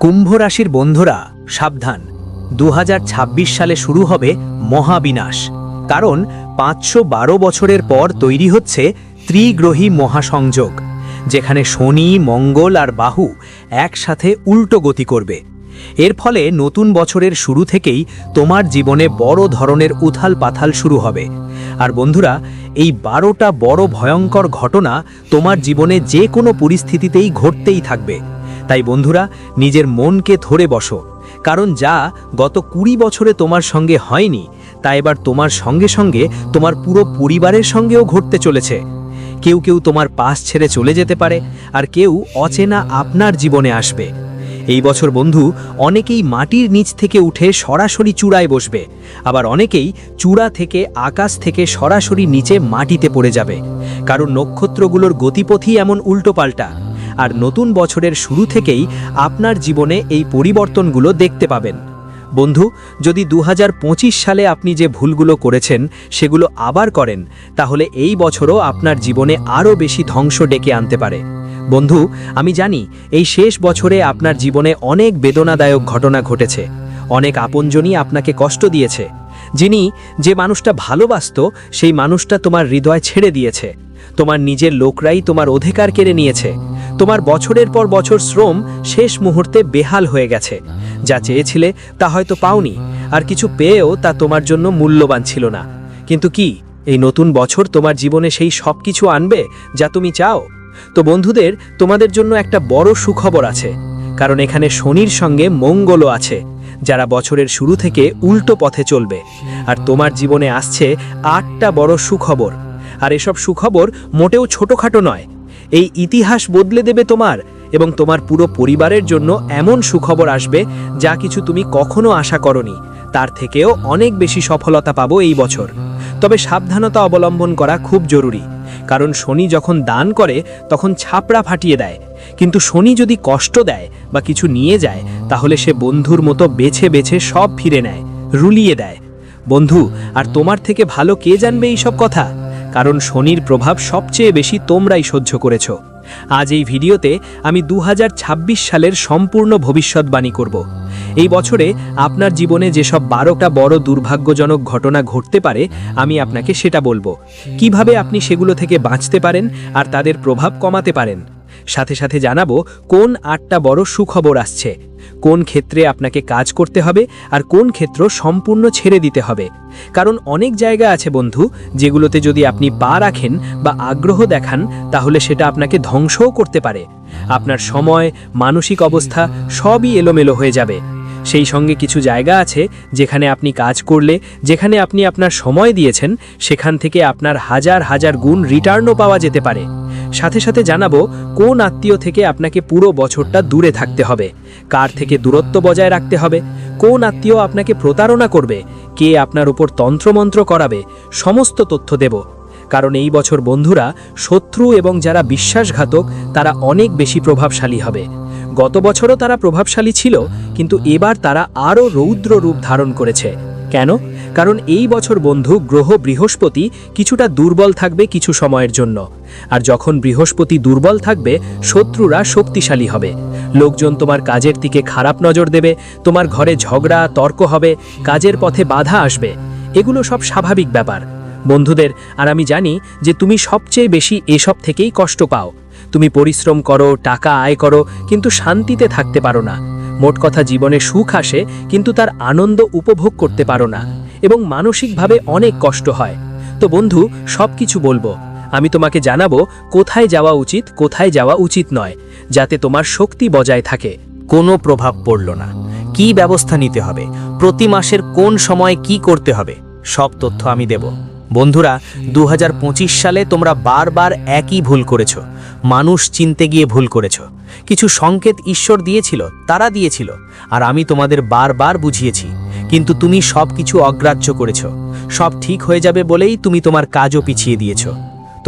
কুম্ভ রাশির বন্ধুরা, সাবধান। দু হাজার ছাব্বিশ সালে শুরু হবে মহাবিনাশ। কারণ পাঁচশো বারো বছরের পর তৈরি হচ্ছে ত্রিগ্রহী মহাসংযোগ, যেখানে শনি, মঙ্গল আর বাহু একসাথে উল্টো গতি করবে। এর ফলে নতুন বছরের শুরু থেকেই তোমার জীবনে বড় ধরনের উথাল পাথাল শুরু হবে। আর বন্ধুরা, এই বারোটা বড় ভয়ঙ্কর ঘটনা তোমার জীবনে যে কোনো পরিস্থিতিতেই ঘটতেই থাকবে। তাই বন্ধুরা, নিজের মনকে ধরে বসো, কারণ যা গত কুড়ি বছরে তোমার সঙ্গে হয়নি, তা এবার তোমার সঙ্গে সঙ্গে তোমার পুরো পরিবারের সঙ্গেও ঘটতে চলেছে। কেউ কেউ তোমার পাশ ছেড়ে চলে যেতে পারে, আর কেউ অচেনা আপনার জীবনে আসবে। এই বছর বন্ধু, অনেকেই মাটির নিচ থেকে উঠে সরাসরি চূড়ায় বসবে, আবার অনেকেই চূড়া থেকে আকাশ থেকে সরাসরি নিচে মাটিতে পড়ে যাবে। কারণ নক্ষত্রগুলোর গতিপথই এমন উল্টোপাল্টা। আর নতুন বছরের শুরু থেকেই আপনার জীবনে এই পরিবর্তনগুলো দেখতে পাবেন। বন্ধু, যদি দু হাজার পঁচিশ সালে আপনি যে ভুলগুলো করেছেন সেগুলো আবার করেন, তাহলে এই বছরও আপনার জীবনে আরও বেশি ধ্বংস ডেকে আনতে পারে। বন্ধু, আমি জানি এই শেষ বছরে আপনার জীবনে অনেক বেদনাদায়ক ঘটনা ঘটেছে। অনেক আপনজনই আপনাকে কষ্ট দিয়েছে। যিনি যে মানুষটা ভালোবাসত, সেই মানুষটা তোমার হৃদয় ছেড়ে দিয়েছে। তোমার নিজের লোকরাই তোমার অধিকার কেড়ে নিয়েছে। তোমার বছরের পর বছর শ্রম শেষ মুহূর্তে বেহাল হয়ে গেছে। যা চেয়েছিলে তা হয়তো পাওনি, আর কিছু পেয়েও তা তোমার জন্য মূল্যবান ছিল না। কিন্তু কি, এই নতুন বছর তোমার জীবনে সেই সব কিছু আনবে যা তুমি চাও? তো বন্ধুদের, তোমাদের জন্য একটা বড় সুখবর আছে, কারণ এখানে শনির সঙ্গে মঙ্গলও আছে, যারা বছরের শুরু থেকে উল্টো পথে চলবে। আর তোমার জীবনে আসছে আটটা বড় সুখবর। আর এসব সুখবর মোটেও ছোটখাটো নয়। এই ইতিহাস বদলে দেবে তোমার এবং তোমার পুরো পরিবারের জন্য এমন সুখবর আসবে যা কিছু তুমি কখনো আশা করনি। তার থেকেও অনেক বেশি সফলতা পাবো এই বছর। তবে সাবধানতা অবলম্বন করা খুব জরুরি। কারণ শনি যখন দান করে, তখন ছাপড়া ফাটিয়ে দেয়। কিন্তু শনি যদি কষ্ট দেয় বা কিছু নিয়ে যায়, তাহলে সে বন্ধুর মতো বেছে বেছে সব ফিরে নেয়, রুলিয়ে দেয়। বন্ধু, আর তোমার থেকে ভালো কে জানবে এইসব কথা? কারণ শনির প্রভাব সবচেয়ে বেশি তোমরাই সহ্য করেছ। আজ এই ভিডিওতে আমি দু হাজার ছাব্বিশ সালের সম্পূর্ণ ভবিষ্যৎবাণী করব। এই বছরে আপনার জীবনে যেসব বারোটা বড় দুর্ভাগ্যজনক ঘটনা ঘটতে পারে, আমি আপনাকে সেটা বলব। কীভাবে আপনি সেগুলো থেকে বাঁচতে পারেন আর তাদের প্রভাব কমাতে পারেন? সাথে সাথে জানাব কোন আটটা বড় সুখবর আসছে। কোন ক্ষেত্রে আপনাকে কাজ করতে হবে আর কোন ক্ষেত্র সম্পূর্ণ ছেড়ে দিতে হবে। কারণ অনেক জায়গা আছে বন্ধু, যেগুলোতে যদি আপনি পা রাখেন বা আগ্রহ দেখান, তাহলে সেটা আপনাকে ধ্বংসও করতে পারে। আপনার সময়, মানসিক অবস্থা সবই এলোমেলো হয়ে যাবে। সেই সঙ্গে কিছু জায়গা আছে, যেখানে আপনি কাজ করলে, যেখানে আপনি আপনার সময় দিয়েছেন, সেখান থেকে আপনার হাজার হাজার গুণ রিটার্নও পাওয়া যেতে পারে। সাথে সাথে জানাব কোন আত্মীয় থেকে আপনাকে পুরো বছরটা দূরে থাকতে হবে, কার থেকে দূরত্ব বজায় রাখতে হবে, কোন আত্মীয় আপনাকে প্রতারণা করবে, কে আপনার উপর তন্ত্রমন্ত্র করাবে, সমস্ত তথ্য দেব। কারণ এই বছর বন্ধুরা শত্রু এবং যারা বিশ্বাসঘাতক, তারা অনেক বেশি প্রভাবশালী হবে। গত বছরও তারা প্রভাবশালী ছিল, কিন্তু এবার তারা আরও রৌদ্র রূপ ধারণ করেছে। কেন? কারণ এই বছর বন্ধু গ্রহ বৃহস্পতি কিছুটা দুর্বল থাকবে কিছু সময়ের জন্য। আর যখন বৃহস্পতি দুর্বল থাকবে, শত্রুরা শক্তিশালী হবে। লোকজন তোমার কাজের দিকে খারাপ নজর দেবে, তোমার ঘরে ঝগড়া, তর্ক হবে, কাজের পথে বাধা আসবে। এগুলো সব স্বাভাবিক ব্যাপার। বন্ধুদের, আর আমি জানি যে তুমি সবচেয়ে বেশি এসব থেকেই কষ্ট পাও। তুমি পরিশ্রম করো, টাকা আয় করো, কিন্তু শান্তিতে থাকতে পারো না। মোট কথা জীবনে সুখ আসে, কিন্তু তার আনন্দ উপভোগ করতে পারো না। এবং মানসিকভাবে অনেক কষ্ট হয়। তো বন্ধু সব কিছু বলব। আমি তোমাকে জানাব, কোথায় যাওয়া উচিত, কোথায় যাওয়া উচিত নয়, যাতে তোমার শক্তি বজায় থাকে। কোনো প্রভাব পড়ল না। কি ব্যবস্থা নিতে হবে? প্রতি মাসের কোন সময় কি করতে হবে? সব তথ্য আমি দেব। বন্ধুরা দু হাজার পঁচিশ সালে তোমরা বারবার একই ভুল করেছ। মানুষ চিনতে গিয়ে ভুল করেছ। কিছু সংকেত ঈশ্বর দিয়েছিল, তারা দিয়েছিল। আর আমি তোমাদের বারবার বুঝিয়েছি কিন্তু তুমি সব কিছু অগ্রাহ্য করেছ। সব ঠিক হয়ে যাবে বলেই তুমি তোমার কাজও পিছিয়ে দিয়েছ।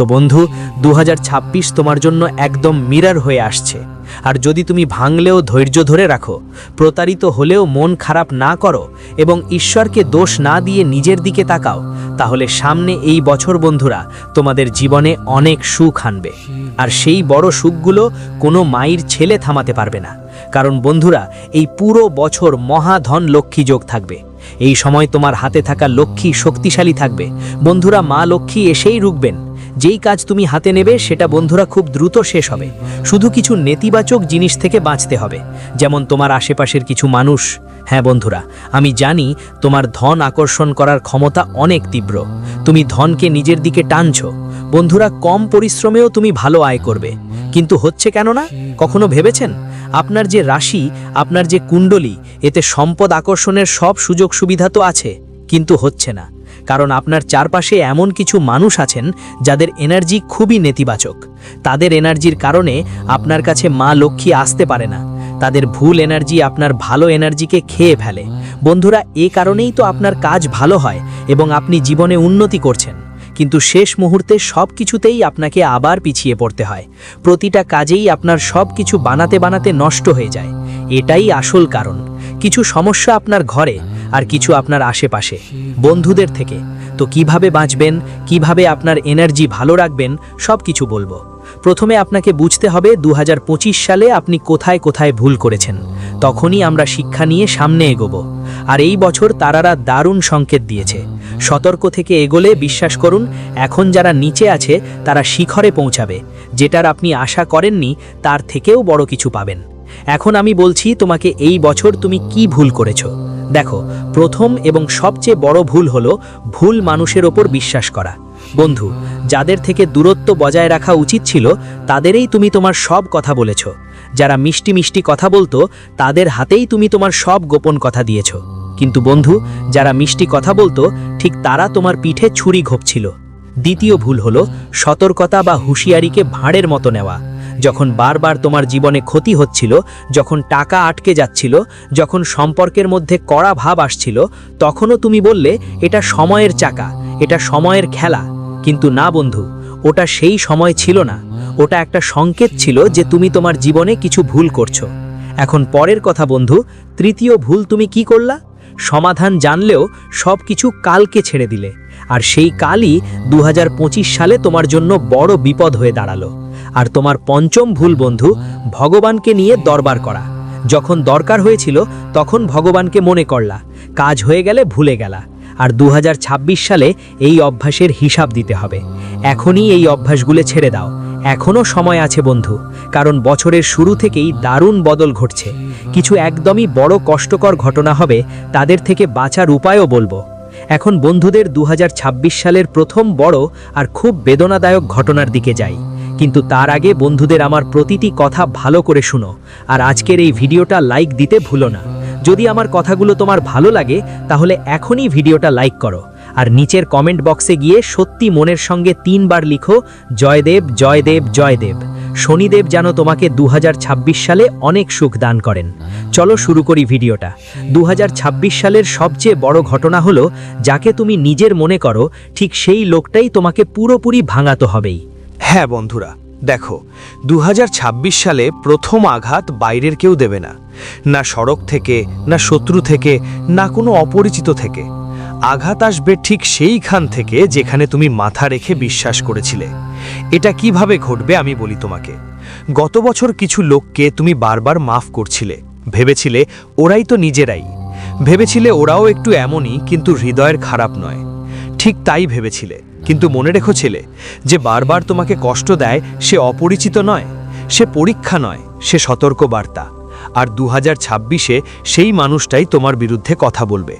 তো বন্ধু দু হাজার ছাব্বিশ তোমার জন্য একদম মিরার হয়ে আসছে। আর যদি তুমি ভাঙলেও ধৈর্য ধরে রাখো, প্রতারিত হলেও মন খারাপ না করো এবং ঈশ্বরকে দোষ না দিয়ে নিজের দিকে তাকাও, তাহলে সামনে এই বছর বন্ধুরা তোমাদের জীবনে অনেক সুখ আনবে। আর সেই বড় সুখগুলো কোনো মায়ের ছেলে থামাতে পারবে না। কারণ বন্ধুরা, এই পুরো বছর মহাধন লক্ষ্মী যোগ থাকবে। এই সময় তোমার হাতে থাকা লক্ষ্মী শক্তিশালী থাকবে। বন্ধুরা, মা লক্ষ্মী এসেই রুকবেন যেই কাজ তুমি হাতে নেবে সেটা বন্ধুরা খুব দ্রুত শেষ হবে। শুধু কিছু নেতিবাচক জিনিস থেকে বাঁচতে হবে। যেমন তোমার আশেপাশের কিছু মানুষ। হ্যাঁ বন্ধুরা, আমি জানি তোমার ধন আকর্ষণ করার ক্ষমতা অনেক তীব্র। তুমি ধনকে নিজের দিকে টানছ। বন্ধুরা, কম পরিশ্রমেও তুমি ভালো আয় করবে। কিন্তু হচ্ছে কেন না? কখনো ভেবেছেন? আপনার যে রাশি, আপনার যে কুণ্ডলী, এতে সম্পদ আকর্ষণের সব সুযোগ সুবিধা তো আছে, কিন্তু হচ্ছে না। কারণ আপনার চারপাশে এমন কিছু মানুষ আছেন যাদের এনার্জি খুবই নেতিবাচক। তাদের এনার্জির কারণে আপনার কাছে মা লক্ষ্মী আসতে পারে না। তাদের ভুল এনার্জি আপনার ভালো এনার্জিকে খেয়ে ফেলে। বন্ধুরা, এ কারণেই তো আপনার কাজ ভালো হয় এবং আপনি জীবনে উন্নতি করছেন। কিন্তু শেষ মুহূর্তে সব কিছুতেই আপনাকে আবার পিছিয়ে পড়তে হয়। প্রতিটা কাজেই আপনার সব কিছু বানাতে বানাতে নষ্ট হয়ে যায়। এটাই আসল কারণ। কিছু সমস্যা আপনার ঘরে আর কিছু আপনার আশেপাশে, বন্ধুদের থেকে। তো কীভাবে বাঁচবেন, কীভাবে আপনার এনার্জি ভালো রাখবেন সব কিছু বলব। প্রথমে আপনাকে বুঝতে হবে দু হাজার পঁচিশ সালে আপনি কোথায় কোথায় ভুল করেছেন। তখনই আমরা শিক্ষা নিয়ে সামনে এগোবো। আর এই বছর তারারা দারুণ সংকেত দিয়েছে। সতর্ক থেকে এগোলে বিশ্বাস করুন, এখন যারা নিচে আছে তারা শিখরে পৌঁছাবে। যেটার আপনি আশা করেননি, তার থেকেও বড় কিছু পাবেন। এখন আমি বলছি তোমাকে এই বছর তুমি কি ভুল করেছ। দেখো, প্রথম এবং সবচেয়ে বড় ভুল হলো ভুল মানুষের ওপর বিশ্বাস করা। বন্ধু, যাদের থেকে দূরত্ব বজায় রাখা উচিত ছিল, তাদেরই তুমি তোমার সব কথা বলেছ। যারা মিষ্টি মিষ্টি কথা বলতো, তাদের হাতেই তুমি তোমার সব গোপন কথা দিয়েছ। কিন্তু বন্ধু, যারা মিষ্টি কথা বলতো, ঠিক তারা তোমার পিঠে ছুরি ঘোপছিল। দ্বিতীয় ভুল হলো সতর্কতা বা হুঁশিয়ারিকে ভাঁড়ের মতো নেওয়া। যখন বারবার তোমার জীবনে ক্ষতি হচ্ছিল, যখন টাকা আটকে যাচ্ছিল, যখন সম্পর্কের মধ্যে কড়া ভাব আসছিল, তখনও তুমি বললে, এটা সময়ের চাকা, এটা সময়ের খেলা। কিন্তু না বন্ধু, ওটা সেই সময় ছিল না। ওটা একটা সংকেত ছিল যে তুমি তোমার জীবনে কিছু ভুল করছ। এখন পরের কথা বন্ধু, তৃতীয় ভুল তুমি কি করলা? সমাধান জানলেও সব কিছু কালকে ছেড়ে দিলে। আর সেই কালই দু হাজার পঁচিশ সালে তোমার জন্য বড় বিপদ হয়ে দাঁড়াল। আর তোমার পঞ্চম ভুল বন্ধু ভগবানকে নিয়ে দরবার করা। যখন দরকার হয়েছিল, তখন ভগবানকে মনে করলা। কাজ হয়ে গেলে ভুলে গেলা। আর দু হাজার ছাব্বিশ সালে এই অভ্যাসের হিসাব দিতে হবে। এখনই এই অভ্যাসগুলো ছেড়ে দাও। এখনও সময় আছে বন্ধু, কারণ বছরের শুরু থেকেই দারুণ বদল ঘটছে। কিছু একদমই বড় কষ্টকর ঘটনা হবে, তাদের থেকে বাঁচার উপায়ও বলব। এখন বন্ধুদের দু হাজার ছাব্বিশ সালের প্রথম বড় আর খুব বেদনাদায়ক ঘটনার দিকে যাই। কিন্তু তার আগে বন্ধুদের আমার প্রতিটি কথা ভালো করে শুনো, আর আজকের এই ভিডিওটা লাইক দিতে ভুলো না। যদি আমার কথাগুলো তোমার ভালো লাগে, তাহলে এখনই ভিডিওটা লাইক করো, আর নিচের কমেন্ট বক্সে গিয়ে সত্যি মনের সঙ্গে তিনবার লিখো, জয়দেব জয়দেব জয়দেব। শনিদেব যেন তোমাকে দু হাজার ছাব্বিশ সালে অনেক সুখ দান করেন। চলো শুরু করি ভিডিওটা। দু হাজার ছাব্বিশ সালের সবচেয়ে বড় ঘটনা হলো, যাকে তুমি নিজের মনে করো, ঠিক সেই লোকটাই তোমাকে পুরোপুরি ভাঙাতে হবেই। হ্যাঁ বন্ধুরা, দেখো দু হাজার ছাব্বিশ সালে প্রথম আঘাত বাইরের কেউ দেবে না। না সড়ক থেকে, না শত্রু থেকে, না কোনো অপরিচিত থেকে। আঘাত আসবে ঠিক সেইখান থেকে যেখানে তুমি মাথা রেখে বিশ্বাস করেছিলে। এটা কীভাবে ঘটবে আমি বলি তোমাকে। গত বছর কিছু লোককে তুমি বারবার মাফ করছিলে। ভেবেছিলে ওরাই তো নিজেরাই। ভেবেছিলে ওরাও একটু এমনই, কিন্তু হৃদয়ের খারাপ নয়। ঠিক তাই ভেবেছিলে। কিন্তু মনে রেখো ছেলে, যে বারবার তোমাকে কষ্ট দেয়, সে অপরিচিত নয়, সে পরীক্ষা নয়, সে সতর্ক বার্তা আর দু হাজার ছাব্বিশে সেই মানুষটাই তোমার বিরুদ্ধে কথা বলবে।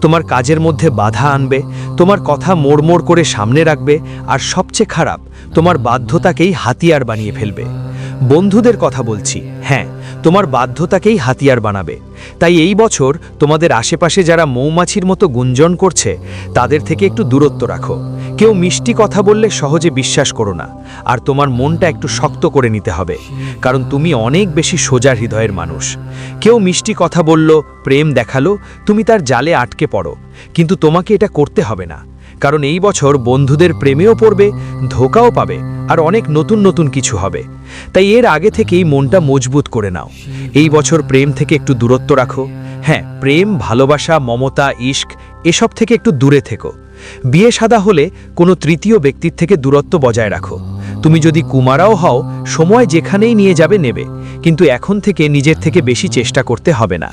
তোমার কাজের মধ্যে বাধা আনবে, তোমার কথা মোড় মোড় করে সামনে রাখবে, আর সবচেয়ে খারাপ, তোমার বাধ্যতাকেই হাতিয়ার বানিয়ে ফেলবে। বন্ধুদের কথা বলছি। হ্যাঁ তোমার বাধ্যতাকেই হাতিয়ার বানাবে। তাই এই বছর তোমাদের আশেপাশে যারা মৌমাছির মতো গুঞ্জন করছে, তাদের থেকে একটু দূরত্ব রাখো। কেউ মিষ্টি কথা বললে সহজে বিশ্বাস করো না, আর তোমার মনটা একটু শক্ত করে নিতে হবে, কারণ তুমি অনেক বেশি সোজা হৃদয়ের মানুষ। কেউ মিষ্টি কথা বলল, প্রেম দেখাল, তুমি তার জালে আটকে পড়ো, কিন্তু তোমাকে এটা করতে হবে না। কারণ এই বছর বন্ধুদের প্রেমেও পড়বে, ধোকাও পাবে, আর অনেক নতুন নতুন কিছু হবে। তাই এর আগে থেকেই মনটা মজবুত করে নাও। এই বছর প্রেম থেকে একটু দূরত্ব রাখো। হ্যাঁ প্রেম, ভালোবাসা, মমতা ইস্ক এসব থেকে একটু দূরে থেকো। বিয়ে সাদা হলে কোনো তৃতীয় ব্যক্তির থেকে দূরত্ব বজায় রাখো। তুমি যদি কুমারাও হও, সময় যেখানেই নিয়ে যাবে নেবে, কিন্তু এখন থেকে নিজের থেকে বেশি চেষ্টা করতে হবে না।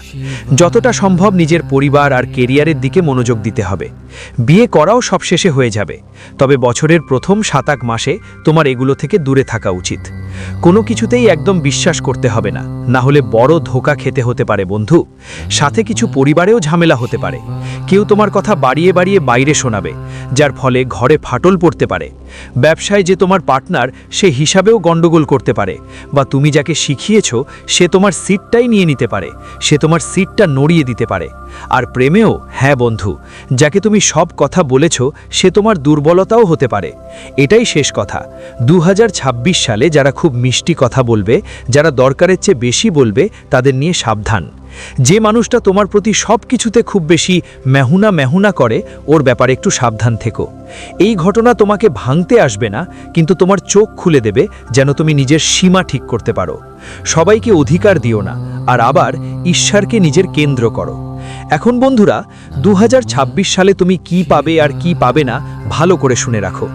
যতটা সম্ভব নিজের পরিবার আর কেরিয়ারের দিকে মনোযোগ দিতে হবে। বিয়ে করাও সবশেষে হয়ে যাবে, তবে বছরের প্রথম সাতাক মাসে তোমার এগুলো থেকে দূরে থাকা উচিত। কোনো কিছুতেই একদম বিশ্বাস করতে হবে না না হলে বড় ধোকা খেতে হতে পারে বন্ধু। সাথে কিছু পরিবারেও ঝামেলা হতে পারে। কেউ তোমার কথা বাড়িয়ে বাড়িয়ে বাইরে শোনাবে, যার ফলে ঘরে ফাটল পড়তে পারে। ব্যবসায় যে তোমার পার্টনার সে হিসাবেও গণ্ডগোল করতে পারে। বা তুমি যাকে শিখিয়েছ, সে তোমার সিটটাই নিয়ে নিতে পারে। সে তোমার সিটটা নড়িয়ে দিতে পারে। আর প্রেমেও হ্যাঁ বন্ধু, যাকে তুমি সব কথা বলেছ, সে তোমার দুর্বলতাও হতে পারে। এটাই শেষ কথা। দু হাজার ছাব্বিশ সালে যারা খুব মিষ্টি কথা বলবে, যারা দরকারের চেয়ে বেশি বলবে, তাদের নিয়ে সাবধান। যে মানুষটা তোমার প্রতি সব কিছুতে খুব বেশি মেহুনা মেহুনা করে, ওর ব্যাপারে একটু সাবধান থেকো। এই ঘটনা তোমাকে ভাঙতে আসবে না, কিন্তু তোমার চোখ খুলে দেবে যেন তুমি নিজের সীমা ঠিক করতে পারো। সবাইকে অধিকার দিও না, আর আবার ঈশ্বরকে নিজের কেন্দ্র করো। এখন বন্ধুরা দু হাজার ছাব্বিশ সালে তুমি কি পাবে আর কি পাবে না ভালো করে শুনে রাখো।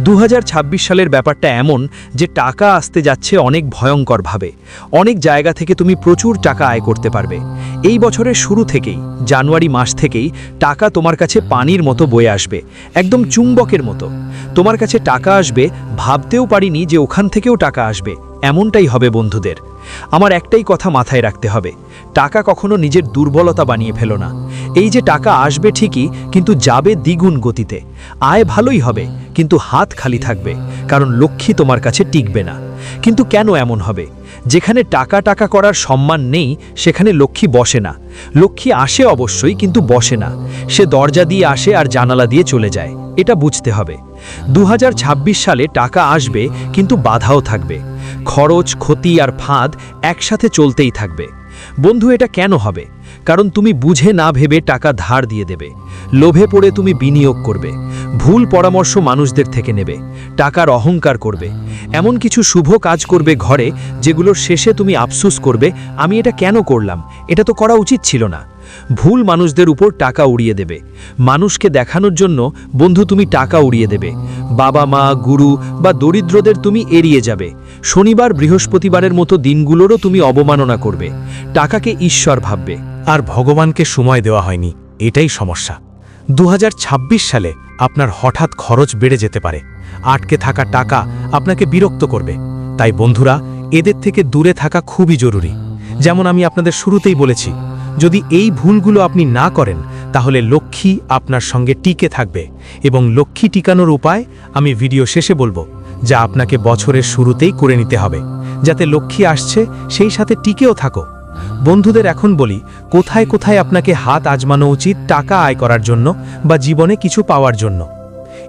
দু হাজার ছাব্বিশ সালের ব্যাপারটা এমন যে টাকা আসতে যাচ্ছে অনেক ভয়ঙ্করভাবে। অনেক জায়গা থেকে তুমি প্রচুর টাকা আয় করতে পারবে। এই বছরের শুরু থেকেই, জানুয়ারি মাস থেকেই, টাকা তোমার কাছে পানির মতো বয়ে আসবে, একদম চুম্বকের মতো। তোমার কাছে টাকা আসবে, ভাবতেও পারিনি যে ওখান থেকেও টাকা আসবে। এমনটাই হবে বন্ধুদের। আমার একটাই কথা মাথায় রাখতে হবে, টাকা কখনো নিজের দুর্বলতা বানিয়ে ফেলো না। এই যে টাকা আসবে ঠিকই, কিন্তু যাবে দ্বিগুণ গতিতে। আয় ভালোই হবে, কিন্তু হাত খালি থাকবে, কারণ লক্ষ্মী তোমার কাছে টিকবে না। কিন্তু কেন এমন হবে? যেখানে টাকা টাকা করার সম্মান নেই, সেখানে লক্ষ্মী বসে না। লক্ষ্মী আসে অবশ্যই, কিন্তু বসে না। সে দরজা দিয়ে আসে আর জানালা দিয়ে চলে যায়। এটা বুঝতে হবে। দু হাজার ছাব্বিশ সালে টাকা আসবে, কিন্তু বাধাও থাকবে। খরচ, ক্ষতি আর ফাঁদ একসাথে চলতেই থাকবে। বন্ধু, এটা কেন হবে? কারণ তুমি বুঝে না ভেবে টাকা ধার দিয়ে দেবে। লোভে পড়ে তুমি বিনিয়োগ করবে। ভুল পরামর্শ মানুষদের থেকে নেবে। টাকার অহংকার করবে। এমন কিছু শুভ কাজ করবে ঘরে যেগুলোর শেষে তুমি আফসুস করবে, আমি এটা কেন করলাম? এটা তো করা উচিত ছিল না। ভুল মানুষদের উপর টাকা উড়িয়ে দেবে। মানুষকে দেখানোর জন্য, বন্ধু, তুমি টাকা উড়িয়ে দেবে। বাবা মা গুরু বা দরিদ্রদের তুমি এড়িয়ে যাবে। শনিবার বৃহস্পতিবারের মতো দিনগুলোরও তুমি অবমাননা করবে। টাকাকে ঈশ্বর ভাববে। আর ভগবানকে সময় দেওয়া হয়নি, এটাই সমস্যা। দু হাজার ছাব্বিশ সালে আপনার হঠাৎ খরচ বেড়ে যেতে পারে। আটকে থাকা টাকা আপনাকে বিরক্ত করবে। তাই বন্ধুরা, এদের থেকে দূরে থাকা খুবই জরুরি। যেমন আমি আপনাদের শুরুতেই বলেছি, যদি এই ভুলগুলো আপনি না করেন, তাহলে লক্ষ্মী আপনার সঙ্গে টিকে থাকবে এবং লক্ষ্মী টিকানোর উপায় আমি ভিডিও শেষে বলব। যা আপনাকে বছরের শুরুতেই করে নিতে হবে। যাতে লক্ষ্মী আসছে, সেই সাথে টিকেও থাকো। বন্ধুদের এখন বলি, কোথায় কোথায় আপনাকে হাত আজমানো উচিত টাকা আয় করার জন্য বা জীবনে কিছু পাওয়ার জন্য?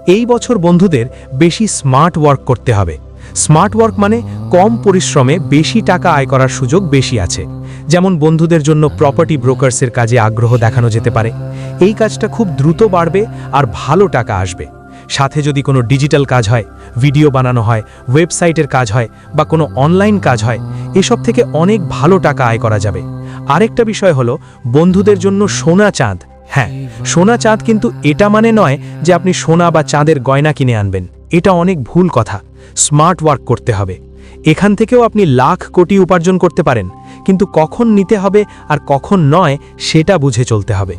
এই বছর বন্ধুদের বেশি স্মার্ট ওয়ার্ক করতে হবে। স্মার্ট ওয়ার্ক মানে কম পরিশ্রমে বেশি টাকা আয় করার সুযোগ বেশি আছে। যেমন বন্ধুদের জন্য প্রপার্টি ব্রোকার্সের কাজে আগ্রহ দেখানো যেতে পারে। এই কাজটা খুব দ্রুত বাড়বে আর ভালো টাকা আসবে। সাথে যদি কোনো ডিজিটাল কাজ হয়, ভিডিও বানানো হয়, ওয়েবসাইটের কাজ হয় বা কোনো অনলাইন কাজ হয়, এসব থেকে অনেক ভালো টাকা আয় করা যাবে। আরেকটা বিষয় হলো বন্ধুদের জন্য সোনা চাঁদ। হ্যাঁ সোনা চাঁদ কিন্তু এটা মানে নয় যে আপনি সোনা বা চাঁদের গয়না কিনে আনবেন। এটা অনেক ভুল কথা। স্মার্ট ওয়ার্ক করতে হবে। এখান থেকেও আপনি লাখ কোটি উপার্জন করতে পারেন, কিন্তু কখন নিতে হবে আর কখন নয় সেটা বুঝে চলতে হবে।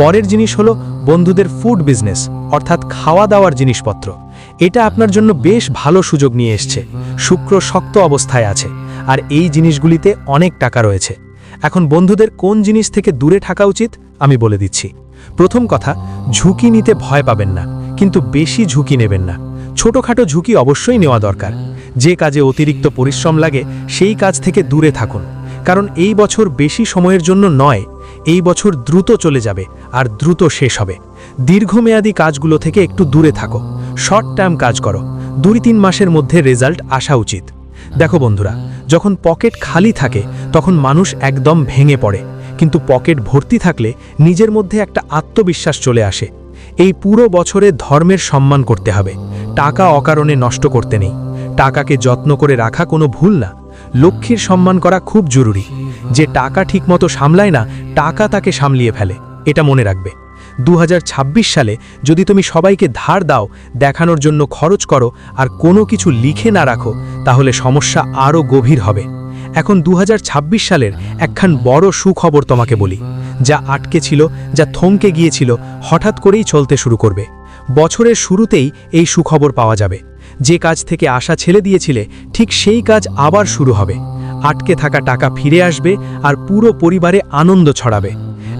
পরের জিনিস হলো বন্ধুদের ফুড বিজনেস অর্থাৎ খাওয়া দাওয়ার জিনিসপত্র। এটা আপনার জন্য বেশ ভালো সুযোগ নিয়ে এসছে। শুক্র শক্ত অবস্থায় আছে, আর এই জিনিসগুলিতে অনেক টাকা রয়েছে। এখন বন্ধুদের কোন জিনিস থেকে দূরে থাকা উচিত, আমি বলে দিচ্ছি। প্রথম কথা, ঝুঁকি নিতে ভয় পাবেন না, কিন্তু বেশি ঝুঁকি নেবেন না। ছোটখাটো ঝুঁকি অবশ্যই নেওয়া দরকার। যে কাজে অতিরিক্ত পরিশ্রম লাগে, সেই কাজ থেকে দূরে থাকুন। কারণ এই বছর বেশি সময়ের জন্য নয়, এই বছর দ্রুত চলে যাবে আর দ্রুত শেষ হবে। দীর্ঘমেয়াদী কাজগুলো থেকে একটু দূরে থাকো। শর্ট টার্ম কাজ করো। দুই তিন মাসের মধ্যে রেজাল্ট আসা উচিত। দেখো বন্ধুরা, যখন পকেট খালি থাকে, তখন মানুষ একদম ভেঙে পড়ে। কিন্তু পকেট ভর্তি থাকলে নিজের মধ্যে একটা আত্মবিশ্বাস চলে আসে। এই পুরো বছরে ধর্মের সম্মান করতে হবে। টাকা অকারণে নষ্ট করতে নেই। টাকাকে যত্ন করে রাখা কোনো ভুল না। লক্ষ্মীর সম্মান করা খুব জরুরি। যে টাকা ঠিকমতো সামলায় না, টাকা তাকে সামলিয়ে ফেলে। এটা মনে রাখবে। দু হাজার ছাব্বিশ সালে যদি তুমি সবাইকে ধার দাও, দেখানোর জন্য খরচ করো, আর কোনো কিছু লিখে না রাখো, তাহলে সমস্যা আরও গভীর হবে। এখন দু হাজার ছাব্বিশ সালের একখান বড় সুখবর তোমাকে বলি, যা আটকে ছিল, যা থমকে গিয়েছিল, হঠাৎ করেই চলতে শুরু করবে। বছরের শুরুতেই এই সুখবর পাওয়া যাবে। যে কাজ থেকে আশা ছেড়ে দিয়েছিলে, ঠিক সেই কাজ আবার শুরু হবে। আটকে থাকা টাকা ফিরে আসবে আর পুরো পরিবারে আনন্দ ছড়াবে।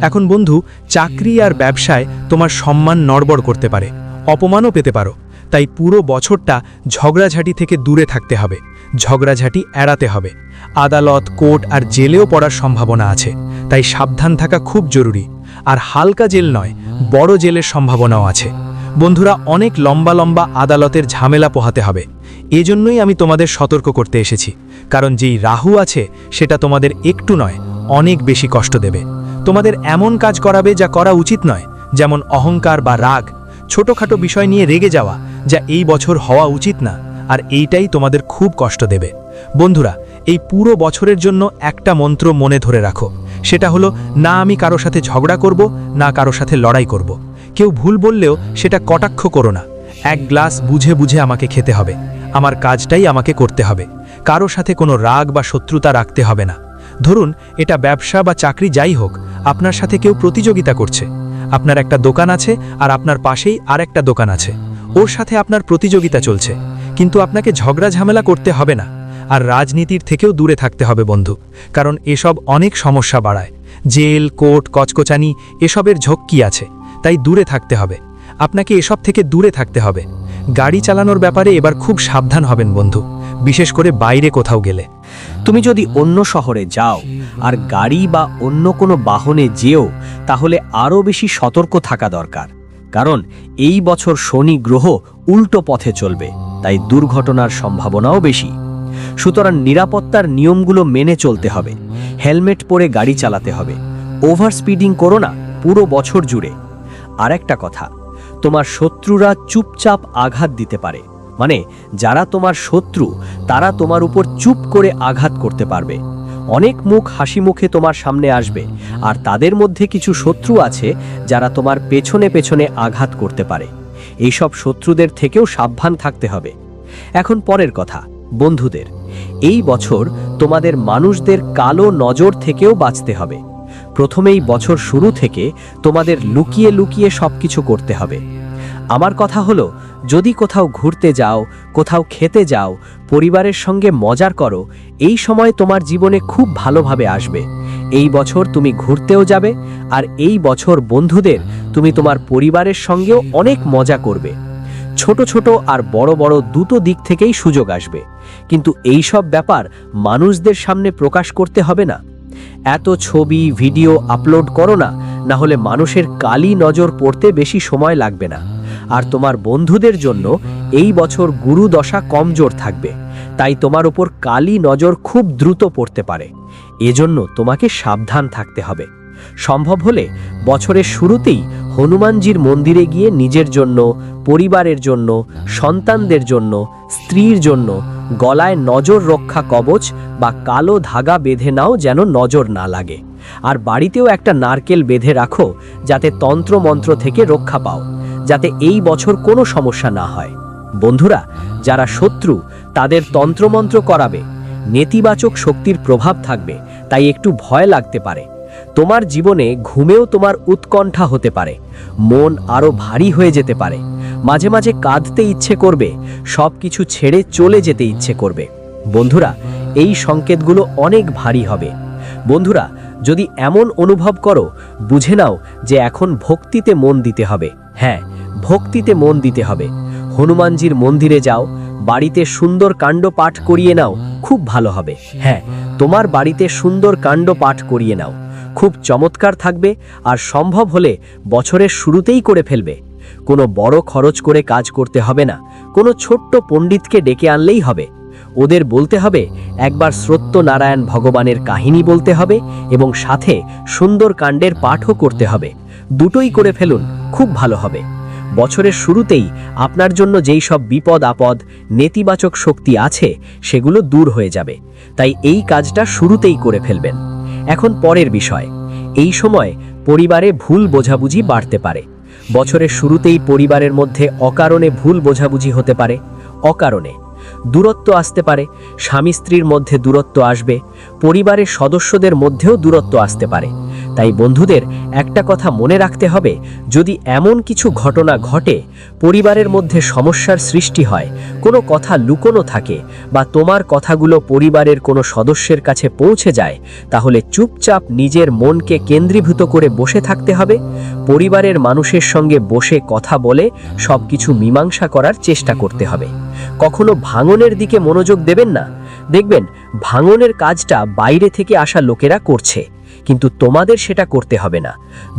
এখন বন্ধু, চাকরি আর ব্যবসায় তোমার সম্মান নড়বড় করতে পারে, অপমানও পেতে পারো। তাই পুরো বছরটা ঝগড়াঝাটি থেকে দূরে থাকতে হবে, ঝগড়াঝাটি এড়াতে হবে। আদালত, কোর্ট আর জেলেও পড়ার সম্ভাবনা আছে, তাই সাবধান থাকা খুব জরুরি। আর হালকা জেল নয়, বড় জেলের সম্ভাবনাও আছে। বন্ধুরা, অনেক লম্বা লম্বা আদালতের ঝামেলা পোহাতে হবে। এজন্যই আমি তোমাদের সতর্ক করতে এসেছি। কারণ যেই রাহু আছে, সেটা তোমাদের একটু নয়, অনেক বেশি কষ্ট দেবে। তোমাদের এমন কাজ করাবে যা করা উচিত নয়, যেমন অহংকার বা রাগ। ছোটখাটো বিষয় নিয়ে রেগে যাওয়া, যা এই বছর হওয়া উচিত না, আর এইটাই তোমাদের খুব কষ্ট দেবে। বন্ধুরা, এই পুরো বছরের জন্য একটা মন্ত্র মনে ধরে রাখো। সেটা হলো, না আমি কারও সাথে ঝগড়া করব, না কারও সাথে লড়াই করব। কেউ ভুল বললেও সেটা কটাক্ষ করো না। এক গ্লাস বুঝে বুঝে আমাকে খেতে হবে। আমার কাজটাই আমাকে করতে হবে। কারও সাথে কোনো রাগ বা শত্রুতা রাখতে হবে না। ধরুন, এটা ব্যবসা বা চাকরি যাই হোক, আপনার সাথে কেউ প্রতিযোগিতা করছে। আপনার একটা দোকান আছে আর আপনার পাশেই আর একটা দোকান আছে। ওর সাথে আপনার প্রতিযোগিতা চলছে। কিন্তু আপনাকে ঝগড়া ঝামেলা করতে হবে না। আর রাজনীতির থেকেও দূরে থাকতে হবে, বন্ধু। কারণ এসব অনেক সমস্যা বাড়ায়। জেল, কোর্ট, কচকচানি, এসবের ঝক্কি আছে। তাই দূরে থাকতে হবে। আপনাকে এসব থেকে দূরে থাকতে হবে। গাড়ি চালানোর ব্যাপারে এবার খুব সাবধান হবেন বন্ধু, বিশেষ করে বাইরে কোথাও গেলে। তুমি যদি অন্য শহরে যাও আর গাড়ি বা অন্য কোনো বাহনে যেও, তাহলে আরও বেশি সতর্ক থাকা দরকার। কারণ এই বছর শনি গ্রহ উল্টো পথে চলবে, তাই দুর্ঘটনার সম্ভাবনাও বেশি। সুতরাং নিরাপত্তার নিয়মগুলো মেনে চলতে হবে। হেলমেট পরে গাড়ি চালাতে হবে। ওভার স্পিডিং করো না, পুরো বছর জুড়ে। আর একটা কথা, তোমার শত্রুরা চুপচাপ আঘাত দিতে পারে। মানে যারা তোমার শত্রু, তারা তোমার উপর চুপ করে আঘাত করতে পারবে। অনেক মুখ হাসি মুখে তোমার সামনে আসবে, আর তাদের মধ্যে কিছু শত্রু আছে যারা তোমার পেছনে পেছনে আঘাত করতে পারে। এইসব শত্রুদের থেকেও সাবধান থাকতে হবে। এখন পরের কথা, বন্ধুদের, এই বছর তোমাদের মানুষদের কালো নজর থেকেও বাঁচতে হবে। প্রথমেই বছর শুরু থেকে তোমাদের লুকিয়ে লুকিয়ে সবকিছু করতে হবে। আমার কথা হলো, যদি কোথাও ঘুরতে যাও, কোথাও খেতে যাও, পরিবারের সঙ্গে মজার করো, এই সময় তোমার জীবনে খুব ভালোভাবে আসবে। এই বছর তুমি ঘুরতেও যাবে, আর এই বছর বন্ধুদের তুমি তোমার পরিবারের সঙ্গেও অনেক মজা করবে। ছোট ছোট আর বড় বড় দুটো দিক থেকেই সুযোগ আসবে। কিন্তু এই সব ব্যাপার মানুষদের সামনে প্রকাশ করতে হবে না। এত ছবি, ভিডিও আপলোড করো না না হলে মানুষের কালি নজর পড়তে বেশি সময় লাগবে না। আর তোমার বন্ধুদের জন্য এই বছর গুরু দশা কমজোর থাকবে। তাই তোমার উপর কালি নজর খুব দ্রুত পড়তে পারে। এজন্য তোমাকে সাবধান থাকতে হবে। সম্ভব হলে বছরের শুরুতেই হনুমানজির মন্দিরে গিয়ে নিজের জন্য, পরিবারের জন্য, সন্তানদের জন্য, স্ত্রীর জন্য গলায় নজর রক্ষা কবচ বা কালো ধাগা বেঁধে নাও যেন নজর না লাগে। আর বাড়িতেও একটা নারকেল বেঁধে রাখো যাতে তন্ত্রমন্ত্র থেকে রক্ষা পাও, যাতে এই বছর কোনো সমস্যা না হয়। বন্ধুরা, যারা শত্রু, তাদের তন্ত্রমন্ত্র করাবে। নেতিবাচক শক্তির প্রভাব থাকবে, তাই একটু ভয় লাগতে পারে। তোমার জীবনে ঘুমেও তোমার উৎকণ্ঠা হতে পারে। মন আরও ভারী হয়ে যেতে পারে। মাঝে মাঝে কাঁদতে ইচ্ছে করবে সব কিছু ছেড়ে চলে যেতে ইচ্ছে করবে। বন্ধুরা, এই সংকেতগুলো অনেক ভারী হবে। বন্ধুরা, যদি এমন অনুভব করো, বুঝে নাও যে এখন ভক্তিতে মন দিতে হবে। হ্যাঁ ভক্তিতে মন দিতে হবে। হনুমানজির মন্দিরে যাও, বাড়িতে সুন্দর কাণ্ড পাঠ করিয়ে নাও, খুব ভালো হবে। হ্যাঁ তোমার বাড়িতে সুন্দর কাণ্ড পাঠ করিয়ে নাও। খুব চমৎকার থাকবে আর সম্ভব হলে বছরের শুরুতেই করে ফেলবে। কোনো বড় খরচ করে কাজ করতে হবে না, কোনো ছোট্ট পণ্ডিতকে ডেকে আনলেই হবে। ওদের বলতে হবে, একবার সত্যনারায়ণ ভগবানের কাহিনী বলতে হবে এবং সাথে সুন্দর কাণ্ডের পাঠও করতে হবে। দুটোই করে ফেলুন, খুব ভালো হবে। বছরের শুরুতেই আপনার জন্য যেই সব বিপদ আপদ, নেতিবাচক শক্তি আছে, সেগুলো দূর হয়ে যাবে। তাই এই কাজটা শুরুতেই করে ফেলবেন। এখন পরের বিষয়। এই সময় পরিবারে ভুল বোঝাবুঝি বাড়তে পারে। বছরের শুরুতেই পরিবারের মধ্যে অকারণে ভুল বোঝাবুঝি হতে পারে। অকারণে। দূরত্ব আসতে পারে, স্বামী স্ত্রীর মধ্যে দূরত্ব আসবে, পরিবারের সদস্যদের মধ্যেও দূরত্ব আসতে পারে। তাই বন্ধুদের একটা কথা মনে রাখতে হবে, যদি এমন কিছু ঘটনা ঘটে, পরিবারের মধ্যে সমস্যার সৃষ্টি হয়, কোনো কথা লুকোনো থাকে বা তোমার কথাগুলো পরিবারের কোনো সদস্যের কাছে পৌঁছে যায়, তাহলে চুপচাপ নিজের মনকে কেন্দ্রীভূত করে বসে থাকতে হবে। পরিবারের মানুষের সঙ্গে বসে কথা বলে সব কিছু মীমাংসা করার চেষ্টা করতে হবে। কখনো ভাঙনের দিকে মনোযোগ দেবেন না। দেখবেন, ভাঙনের কাজটা বাইরে থেকে আসা লোকেরা করছে, কিন্তু তোমাদের সেটা করতে হবে না।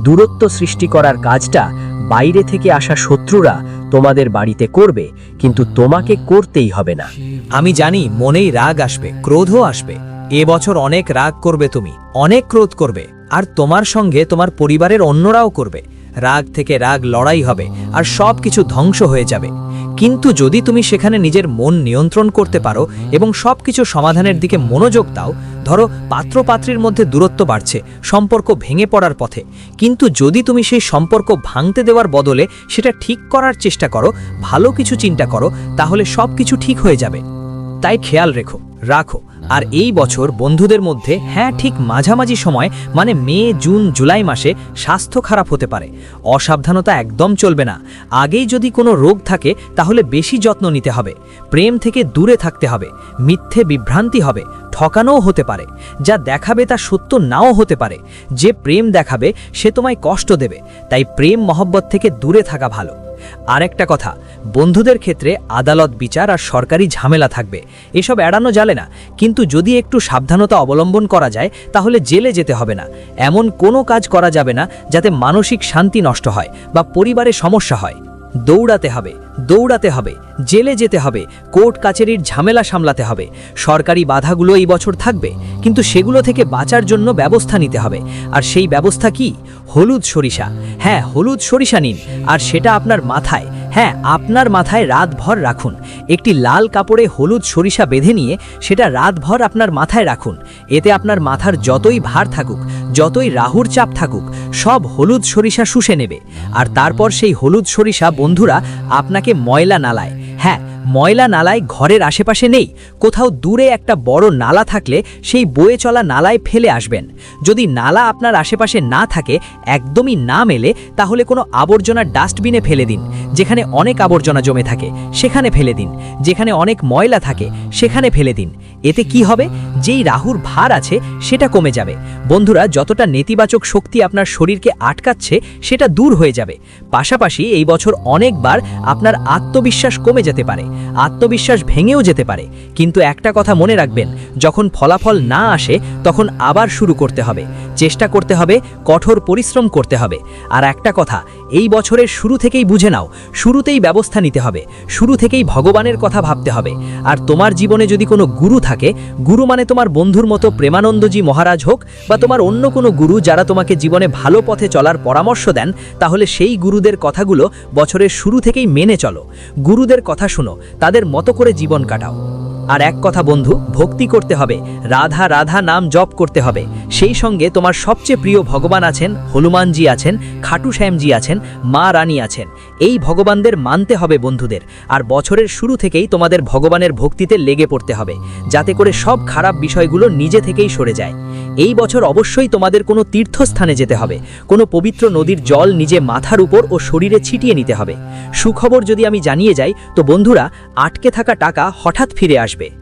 দূরত্ব সৃষ্টি করার কাজটা বাইরে থেকে আসা শত্রুরা তোমাদের বাড়িতে করবে, কিন্তু তোমাকে করতেই হবে না। আমি জানি মনেই রাগ আসবে, ক্রোধও আসবে। এবছর অনেক রাগ করবে তুমি, অনেক ক্রোধ করবে, আর তোমার সঙ্গে তোমার পরিবারের অন্যরাও করবে। রাগ থেকে রাগ লড়াই হবে আর সব কিছু ধ্বংস হয়ে যাবে। কিন্তু যদি তুমি সেখানে নিজের মন নিয়ন্ত্রণ করতে পারো এবং সব কিছু সমাধানের দিকে মনোযোগ দাও, ধরো পাত্রপাত্রীর মধ্যে দূরত্ব বাড়ছে, সম্পর্ক ভেঙে পড়ার পথে। কিন্তু যদি তুমি সেই সম্পর্ক ভাঙতে দেওয়ার বদলে সেটা ঠিক করার চেষ্টা করো, ভালো কিছু চিন্তা করো, তাহলে সব কিছু ঠিক হয়ে যাবে। তাই খেয়াল রেখো রাখো। আর এই বছর বন্ধুদের মধ্যে হ্যাঁ ঠিক মাঝামাঝি সময় মানে মে জুন জুলাই মাসে স্বাস্থ্য খারাপ হতে পারে। অসাবধানতা একদম চলবে না। আগেই যদি কোনো রোগ থাকে তাহলে বেশি যত্ন নিতে হবে। প্রেম থেকে দূরে থাকতে হবে। মিথ্যে বিভ্রান্তি হবে। ঠকানোও হতে পারে। যা দেখাবে তা সত্য নাও হতে পারে। যে প্রেম দেখাবে সে তোমায় কষ্ট দেবে। তাই প্রেম মহব্বত থেকে দূরে থাকা ভালো। আরেকটা কথা, বন্ধুদের ক্ষেত্রে আদালত বিচার আর সরকারি ঝামেলা থাকবে। এসব এড়ানো জালে না, কিন্তু যদি একটু সাবধানতা অবলম্বন করা যায়, তাহলে জেলে যেতে হবে না। এমন কোনো কাজ করা যাবে না, যাতে মানসিক শান্তি নষ্ট হয় বা পরিবারে সমস্যা হয়। দৌড়াতে হবে দৌড়াতে হবে, জেলে যেতে হবে, কোর্ট কাচেরির ঝামেলা সামলাতে হবে। সরকারি বাধাগুলো এই বছর থাকবে, কিন্তু সেগুলো থেকে বাঁচার জন্য ব্যবস্থা নিতে হবে। আর সেই ব্যবস্থা কি? হলুদ সরিষা। হ্যাঁ হলুদ সরিষা নিন। আর সেটা আপনার মাথায়। হ্যাঁ আপনার মাথায় রাতভর রাখুন। একটি লাল কাপড়ে হলুদ সরিষা বেঁধে নিয়ে সেটা রাতভর আপনার মাথায় রাখুন। এতে আপনার মাথার যতই ভার থাকুক, যতই রাহুর চাপ থাকুক, সব হলুদ সরিষা শুষে নেবে। আর তারপর সেই হলুদ সরিষা, বন্ধুরা, আপনাকে ময়লা নালায়। হ্যাঁ ময়লা নালায় ঘরের আশেপাশে নেই। কোথাও দূরে একটা বড় নালা থাকলে সেই বয়ে চলা নালায় ফেলে আসবেন। যদি নালা আপনার আশেপাশে না থাকে, একদমই না মেলে, তাহলে কোনো আবর্জনা ডাস্টবিনে ফেলে দিন। যেখানে অনেক আবর্জনা জমে থাকে, সেখানে ফেলে দিন। যেখানে অনেক ময়লা থাকে, সেখানে ফেলে দিন। এতে কি হবে? যেই রাহুর ভার আছে, সেটা কমে যাবে। বন্ধুরা, যতটা নেতিবাচক শক্তি আপনার শরীরকে আটকাচ্ছে, সেটা দূর হয়ে যাবে। পাশাপাশি এই বছর অনেকবার আপনার আত্মবিশ্বাস কমে যেতে পারে। আত্মবিশ্বাস ভেঙেও যেতে পারে। কিন্তু একটা কথা মনে রাখবেন, যখন ফলাফল না আসে, তখন আবার শুরু করতে হবে। চেষ্টা করতে হবে, কঠোর পরিশ্রম করতে হবে। আর একটা কথা, এই বছরের শুরু থেকেই বুঝে নাও শুরুতেই ব্যবস্থা নিতে হবে। শুরু থেকেই ভগবানের কথা ভাবতে হবে। আর তোমার জীবনে যদি কোনো গুরু থাকে, গুরু মানে তোমার বন্ধুর মতো প্রেমানন্দজি মহারাজ হোক বা তোমার অন্য কোনো গুরু যারা তোমাকে জীবনে ভালো পথে চলার পরামর্শ দেন, তাহলে সেই গুরুদের কথাগুলো বছরের শুরু থেকেই মেনে চলো। গুরুদের কথা শুনো, তাদের মতো করে জীবন কাটাও। আর এক কথা বন্ধু, ভক্তি করতে হবে। রাধা রাধা নাম জপ করতে হবে। সেই সঙ্গে তোমার সবচেয়ে প্রিয় ভগবান আছেন, হনুমানজি আছেন খাটু শ্যামজি আছেন, মা রানী আছেন। এই ভগবানদের মানতে হবে বন্ধুদের, আর বছরের শুরু থেকেই তোমাদের ভগবানের ভক্তিতে লেগে পড়তে হবে, যাতে করে সব খারাপ বিষয়গুলো নিজে থেকেই সরে যায়। এই বছর অবশ্যই তোমাদের কোনো তীর্থস্থানে যেতে হবে, কোনো পবিত্র নদীর জল নিজে মাথার উপর ও শরীরে ছিটিয়ে নিতে হবে। সুখবর যদি আমি জানিয়ে যাই, তো বন্ধুরা, আটকে থাকা টাকা হঠাৎ ফিরে আসবে।